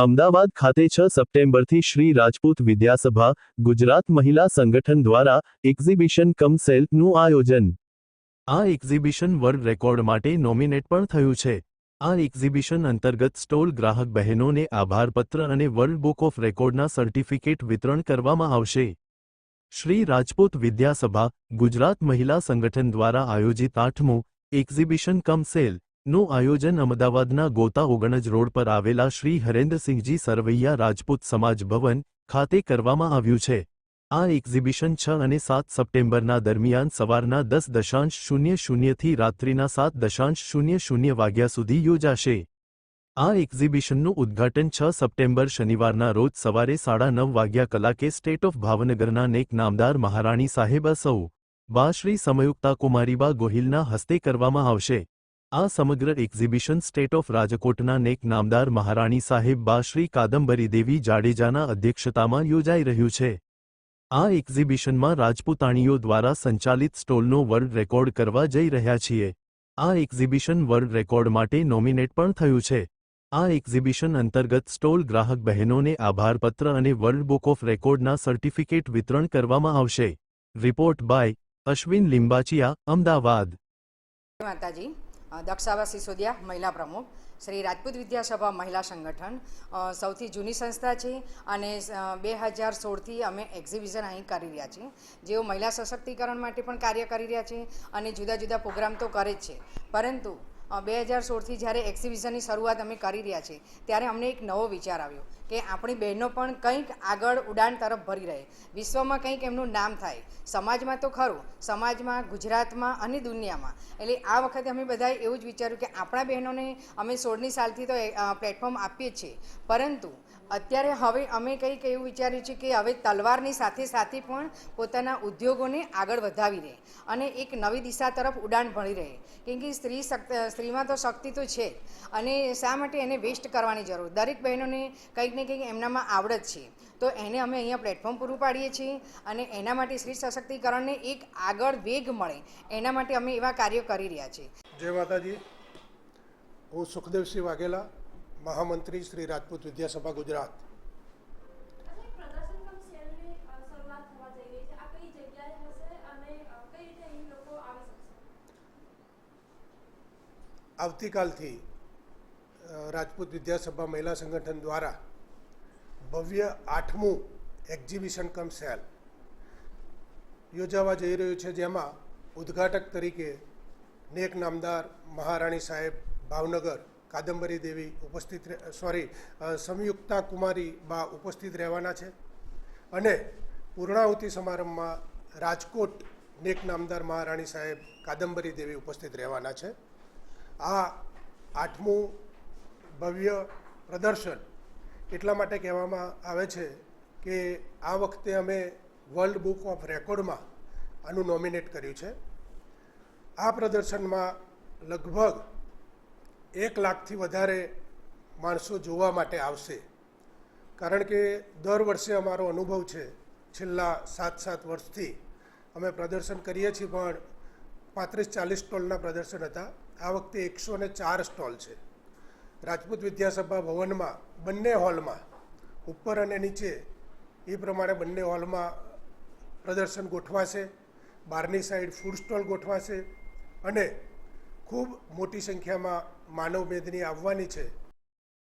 અમદાવાદ ખાતે છ સપ્ટેમ્બરથી શ્રી રાજપૂત વિદ્યાસભા, ગુજરાત મહિલા સંગઠન દ્વારા એક્ઝિબિશન કમ સેલ્ફનું આયોજન. આ એક્ઝિબિશન વર્લ્ડ રેકોર્ડ માટે નોમિનેટ પણ થયું છે. આ એક્ઝિબિશન અંતર્ગત સ્ટોલ ગ્રાહક બહેનોને આભારપત્ર અને વર્લ્ડ બુક ઓફ રેકોર્ડના સર્ટિફિકેટ વિતરણ કરવામાં આવશે. શ્રી રાજપૂત વિદ્યાસભા, ગુજરાત મહિલા સંગઠન દ્વારા આયોજિત આઠમું એક્ઝિબિશન કમ સેલ નું આયોજન અમદાવાદના ગોતા ઓગણજ રોડ પર આવેલા શ્રી હરેન્દ્રસિંહજી સરવૈયા રાજપૂત સમાજ ભવન ખાતે કરવામાં આવ્યું છે. આ એક્ઝિબિશન છ અને સાત સપ્ટેમ્બરના દરમિયાન સવારના દસ દશાંશ શૂન્ય શૂન્યથી રાત્રિના સાત દશાંશ શૂન્ય શૂન્ય વાગ્યા સુધી યોજાશે. આ એક્ઝિબિશનનું ઉદ્ઘાટન છ સપ્ટેમ્બર શનિવારના રોજ સવારે સાડા નવ વાગ્યા કલાકે સ્ટેટ ઓફ ભાવનગરના નેક નામદાર મહારાણી સાહેબ સૌ બા શ્રી સમયુક્તા કુમારીબા ગોહિલના હસ્તે કરવામાં આવશે. આ સમગ્ર એક્ઝિબિશન સ્ટેટ ઓફ રાજકોટના નેક નામદાર મહારાણી સાહેબ બા શ્રી કાદંબરી દેવી જાડેજાના અધ્યક્ષતામાં યોજાઈ રહ્યું છે. આ એક્ઝિબિશનમાં રાજપૂતાણીઓ દ્વારા સંચાલિત સ્ટોલનો વર્લ્ડ રેકોર્ડ કરવા જઈ રહ્યા છીએ. આ એક્ઝિબિશન વર્લ્ડ રેકોર્ડ માટે નોમિનેટ પણ થયું છે. આ એક્ઝિબિશન અંતર્ગત સ્ટોલ ગ્રાહક બહેનોને આભારપત્ર અને વર્લ્ડ બુક ઓફ રેકોર્ડના સર્ટિફિકેટ વિતરણ કરવામાં આવશે. Report by Ashwin Limbachiya, Ahmedabad. માતાજી દક્ષાબા સિસોદિયા મહિલા પ્રમુખ. શ્રી રાજપૂત વિદ્યાસભા મહિલા સંગઠન સૌથી જૂની સંસ્થા છે અને બે હજાર સોળથી અમે એક્ઝિબિશન અહીં કરી રહ્યા છીએ. જેઓ મહિલા સશક્તિકરણ માટે પણ કાર્ય કરી રહ્યા છે અને જુદા જુદા પ્રોગ્રામ તો કરે જ છે. પરંતુ બે હજાર સોળથી જ્યારે એક્ઝિબિશનની શરૂઆત અમે કરી રહ્યા છીએ, ત્યારે અમને એક નવો વિચાર આવ્યો. કે આપણી બહેનો પણ કંઈક આગળ ઉડાન તરફ ભરી રહે. વિશ્વમાં કંઈક એમનું નામ થાય. સમાજમાં તો ખરું. સમાજમાં, ગુજરાતમાં અને દુનિયામાં. એટલે આ વખતે અમે બધાએ એવું જ વિચાર્યું કે આપણા બહેનોને અમે સોળની સાલથી તો પ્લેટફોર્મ આપીએ છીએ. પરંતુ અત્યારે હવે અમે કંઈક એવું વિચાર્યું છે કે હવે તલવારની સાથે સાથે પણ પોતાના ઉદ્યોગોને આગળ વધાવી રહે અને એક નવી દિશા તરફ ઉડાન ભરી રહે. કેમ કે સ્ત્રી શક્તિ સ્ત્રીમાં તો શક્તિ તો છે અને શા માટે એને વેસ્ટ કરવાની જરૂર? દરેક બહેનોને કંઈક ને કંઈક એમનામાં આવડત છે. તો એને અમે અહીંયા પ્લેટફોર્મ પૂરું પાડીએ છીએ અને એના માટે સ્ત્રી સશક્તિકરણને એક આગળ વેગ મળે એના માટે અમે એવા કાર્યો કરી રહ્યા છીએ. જય માતાજી. હું સુખદેવસિંહ વાઘેલા, મહામંત્રી શ્રી રાજપૂત વિદ્યાસભા ગુજરાત. આવતીકાલથી રાજપૂત વિદ્યાસભા મહિલા સંગઠન દ્વારા ભવ્ય આઠમું એક્ઝિબિશન કમ સેલ યોજાવા જઈ રહ્યું છે જેમાં ઉદ્ઘાટક તરીકે નેક નામદાર મહારાણી સાહેબ ભાવનગર, કાદંબરી દેવી ઉપસ્થિત સોરી સંયુક્તા કુમારી બા ઉપસ્થિત રહેવાના છે અને પૂર્ણાહુતિ સમારંભમાં રાજકોટ નેક નામદાર મહારાણી સાહેબ કાદંબરી દેવી ઉપસ્થિત રહેવાના છે. આ આઠમું ભવ્ય પ્રદર્શન એટલા માટે કહેવામાં આવે છે કે આ વખતે અમે વર્લ્ડ બુક ઓફ રેકોર્ડમાં આનું નોમિનેટ કર્યું છે. આ પ્રદર્શનમાં લગભગ એક લાખથી વધારે માણસો જોવા માટે આવશે. કારણ કે દર વર્ષે અમારો અનુભવ છે, છેલ્લા સાત સાત વર્ષથી અમે પ્રદર્શન કરીએ છીએ, પણ પાંત્રીસ ચાલીસ સ્ટોલના પ્રદર્શન હતા. આ વખતે એકસો ને ચાર સ્ટોલ છે. રાજપૂત વિદ્યાસભા ભવનમાં, બંને હોલમાં, ઉપર અને નીચે, એ પ્રમાણે બંને હોલમાં પ્રદર્શન ગોઠવાશે. બહારની સાઈડ ફૂડ સ્ટોલ ગોઠવાશે અને ખૂબ મોટી સંખ્યામાં માનવ મેદની આવવાની છે.